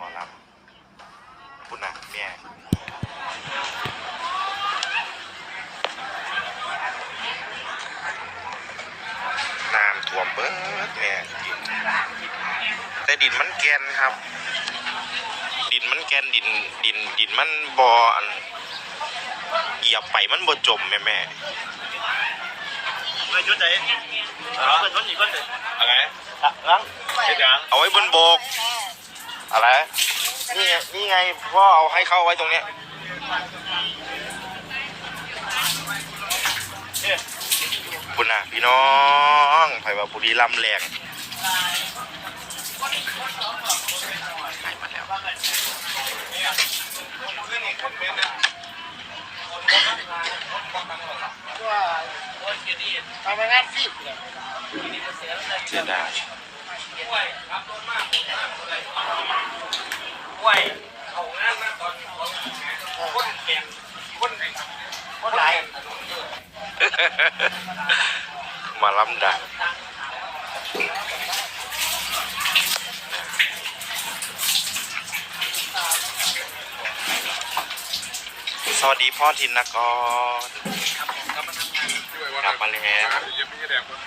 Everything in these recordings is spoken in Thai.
หมอลำคุณนะแม่น้ำท่วมเบิดแม่ดินแต่ดินมันแกนครับ ดินมันแกนดินดินดินมันบออันเหยียบไปมันบ่จมแม่แม่ไม่ชุดไหนเปิดชุดอีกคนหนึ่งอะไรล้างเดี๋ยวยังเอาไว้บนโบก อะไร นี่ไงนี่ไงพ่อเอาให้เข้าไว้ตรงเนี้ยคุณน่ะพี่น้องไผ่ว่าบุรีลำแรงหายมาแล้วทำงานฟิบเลยเสียดาย มาก่อนคนแก่คนคนไหนมาลำดังสวัสดีพ่อทินนกร กลับมาแล้ว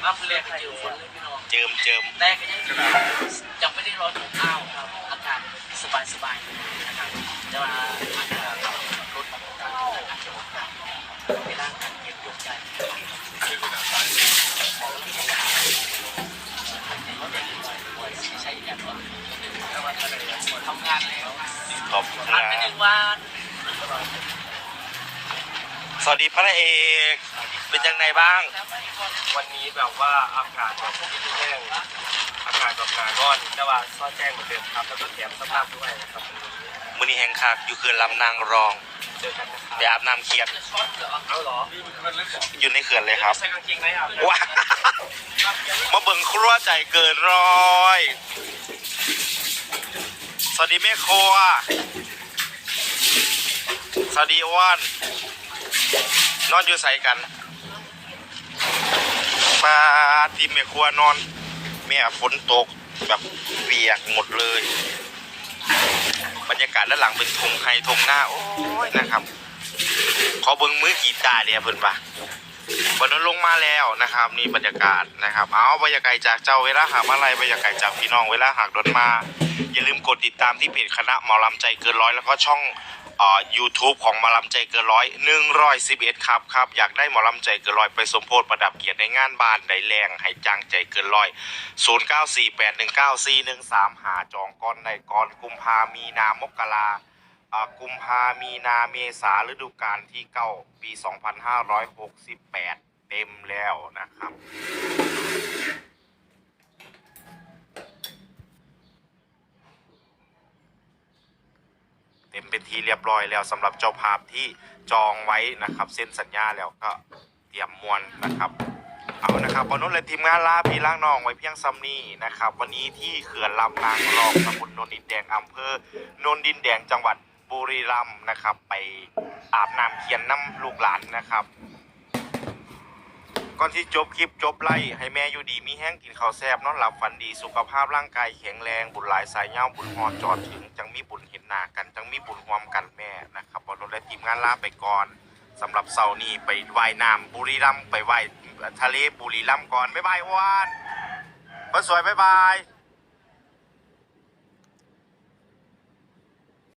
รับเรียนจิ๋วคนเลยพี่น้องเจิมเจิมแรกก็ยังยังไม่ได้ร้อนอบอ้าวครับอากาศสบายสบายๆนะครับจะมาอากาศลดเวลาการเก็บยกใจใช้อย่างว่าทำงานแล้วขอบคุณพักไปหนึ่งวันสวัสดีพระเอก เป็นยังไงบ้าง วันนี้แบบว่าอากาศแบบแห้งอากาศแบบหนาก้อนแต่ว่าซอแจ้งเหมือนเดิมครับแล้วก็แถมสภาพด้วยนะครับมือนี้แห่งคักอยู่เขื่อนลำนางรองเจอกันนะครับไปอาบน้ำเคียดเอาเหรออยู่ในเขื่อนเลยครับใส่กางเกงในอาบว้ามาเบิ่งครัวใจเกินร้อยสวัสดีแม่ครัวสวัสดีอ้วนนอนอยู่ใส่กันปลา ที่แม่ครัวนอน แม่ฝนตกแบบเปียกหมดเลย บรรยากาศด้านหลังเป็นทงไฮทงหน้า โอ้ยนะครับ ขอเบิ้งมือกีตาร์เนี่ยเพื่อนปะวันนั้นลงมาแล้วนะครับนี่บรรยากาศนะครับ เอาบรรยากาศจากเจ้าเวลาหากมาลัยบรรยากาศจากพี่น้องเวลาหากโดนมา อย่าลืมกดติดตามที่เพจคณะหมอลำใจเกินร้อยแล้วก็ช่องเอ่อ YouTube ของหมอลำใจเกินร้อยหนึ่งร้อยสิบเอ็ดครับครับอยากได้หมอลำใจเกินร้อยไปสมโพธิประดับเกียรติในงานบ้านไดแรงให้จ้างใจเกินร้อยศูนย์เก้าสี่แปดหนึ่งเก้าสี่หนึ่งสามหาจองก้อนในก้อนกุมภามีนามกราอ่ากุมภามีนาเมษาฤดูกาลที่เก้าปี2568เต็มแล้วนะครับ เต็มเป็นที่เรียบร้อยแล้วสำหรับเจ้าภาพที่จองไว้นะครับ เส้นสัญญาแล้วก็เตรียมมวลนะครับ เอานะครับพอนนู้นและทีมงานลาพี่ล่างน้องไว้เพียงซัมนี่นะครับ วันนี้ที่เขื่อนลำนางรองตำบลโนนดินแดงอำเภอนนดินแดงจังหวัดบุรีรัมย์นะครับ ไปอาบน้ำเคียนน้ำลูกหลานนะครับ ก่อนที่จบคลิปจบไล่ให้แม่อยู่ดีมีแห้งกินข้าวแซ่บนอนหลับฝันดีสุขภาพร่างกายแข็งแรงบุญหลายสายเงาบุญหอจอดถึง จังมีบุญเห็นหน้ากัน จังมีบุญรวมกันแม่นะครับวันนู้นและทีมงานลาไปก่อนสำหรับเสาร์นี้ไปว่ายน้ำบุรีรัมย์ไปว่ายทะเลบุรีรัมย์ก่อนบ๊ายบายอ้วานคนสวยบ๊ายบาย